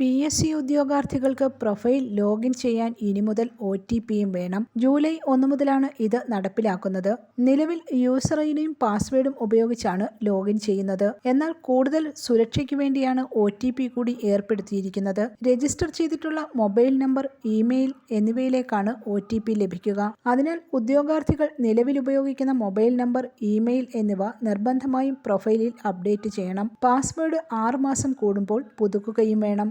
P S C ഉദ്യോഗാർത്ഥികൾക്ക് profile login ചെയ്യാൻ ഇനി മുതൽ ഒ ടി പിയും വേണം. ജൂലൈ ഒന്ന് മുതലാണ് ഇത് നടപ്പിലാക്കുന്നത്. നിലവിൽ യൂസർ ഐഡിയും പാസ്വേഡും ഉപയോഗിച്ചാണ് ലോഗിൻ ചെയ്യുന്നത്. എന്നാൽ കൂടുതൽ സുരക്ഷയ്ക്ക് വേണ്ടിയാണ് ഒ ടി പി കൂടി ഏർപ്പെടുത്തിയിരിക്കുന്നത്. രജിസ്റ്റർ ചെയ്തിട്ടുള്ള മൊബൈൽ നമ്പർ ഇമെയിൽ എന്നിവയിലേക്കാണ് ഒ ടി പി ലഭിക്കുക. അതിനാൽ ഉദ്യോഗാർത്ഥികൾ നിലവിൽ ഉപയോഗിക്കുന്ന മൊബൈൽ നമ്പർ ഇമെയിൽ എന്നിവ നിർബന്ധമായും പ്രൊഫൈലിൽ അപ്ഡേറ്റ് ചെയ്യണം. പാസ്വേഡ് ആറുമാസം കൂടുമ്പോൾ പുതുക്കുകയും വേണം.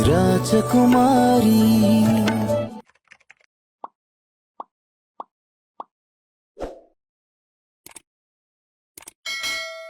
రాజకుమారీ.